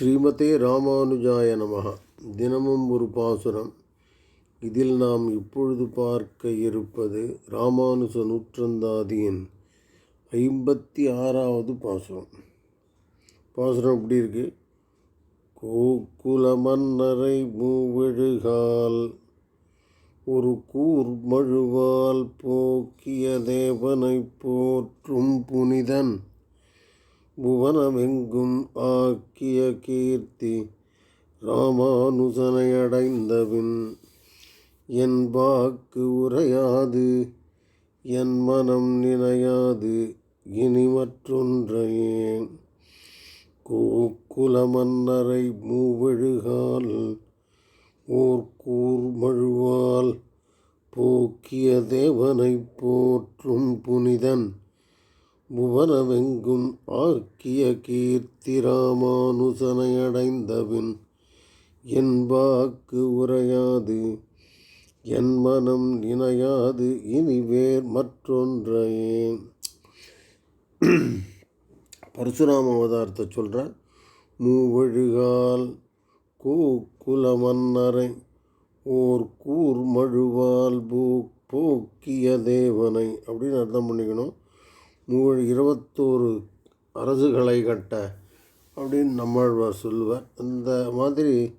ஸ்ரீமதே ராமானுஜாய நமக. தினமும் ஒரு பாசுரம். இதில் நாம் இப்பொழுது பார்க்க இருப்பது ராமானுஜ நூற்றந்தாதியின் ஐம்பத்தி ஆறாவது பாசுரம். பாசுரம் எப்படி இருக்கு? கோகுல மன்னரை மூவெழுகால் ஒரு கூர் மழுவால் போக்கிய தேவனை போற்றும் புனிதன். புவனமெங்கும் ஆக்கிய கீர்த்தி ராமானுசனையடைந்தபின் என் வாக்கு உரையாது என் மனம் நினையாது இனி மற்றொன்றையே கோக்குல மன்னரை மூவெழுகால் ஓர்கூர் மழுவால் போக்கிய தேவனை போற்றும் புனிதன் புவனமெங்கும் ஆக்கிய கீர்த்தி ராமானுசனையடைந்தவின் என் வாக்கு உரையாது என் மனம் இணையாது இனி வேர் மற்றொன்றையே பரசுராம அவதாரத்தை சொல்கிறார் மூவழுகால் கூக்குல மன்னரை ஓர் கூர் மழுவால் பூ போக்கிய தேவனை அப்படின்னு அர்த்தம் பண்ணிக்கணும். மூவழி இருபத்தோரு அரசுகளை கட்ட அப்படின்னு நம்மாழ்வார் சொல்லுவார். அந்த மாதிரி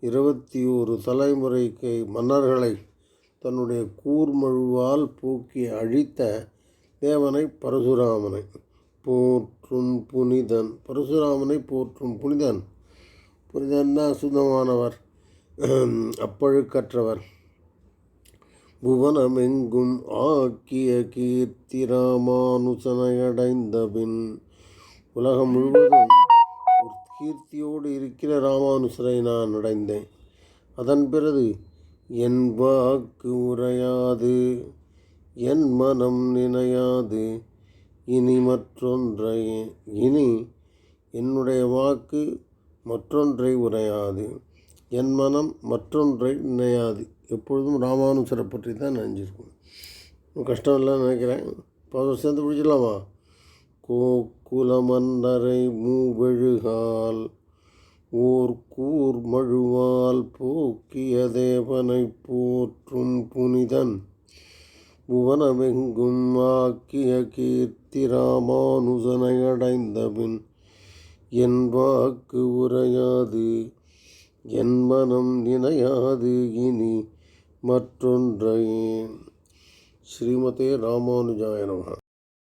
இருபத்தி ஒரு தலைமுறைக்கு மன்னர்களை தன்னுடைய கூர்மழுவால் பூக்கி அழித்த தேவனை பரசுராமனை போற்றும் புனிதன். பரசுராமனை போற்றும் புனிதன். புனிதன் தான் சுத்தமானவர் அப்பழுக்கற்றவர். புவனமெங்கும் ஆக்கிய கீர்த்தி ராமானுசனையடைந்த பின் உலகம் முழுவதும் ஒரு கீர்த்தியோடு இருக்கிற ராமானுசரை நான் அடைந்தேன். அதன் பிறகு என் வாக்கு உரையாது என் மனம் நினையாது. இனி மற்றொன்றை இனி என்னுடைய வாக்கு மற்றொன்றை உரையாது. என் மனம் மற்றொன்றை நினையாது. எப்பொழுதும் ராமானுசரை பற்றி தான் நினைஞ்சிருக்கும். கஷ்டம் இல்லைன்னு நினைக்கிறேன். இப்போ சேர்ந்து பிடிச்சிடலாமா கோக்குல மன்னரை மூவெழுகால் ஓர் கூர் மழுவால் போக்கிய தேவனை போற்றும் புனிதன் புவனமெங்கும் ஆக்கிய கீர்த்தி ராமானுசனை அடைந்தபின் என் வாக்கு உரையாது. என் மனம் நினையாது இனி மற்றொன்றை. ஸ்ரீமதே ராமானுஜாய நம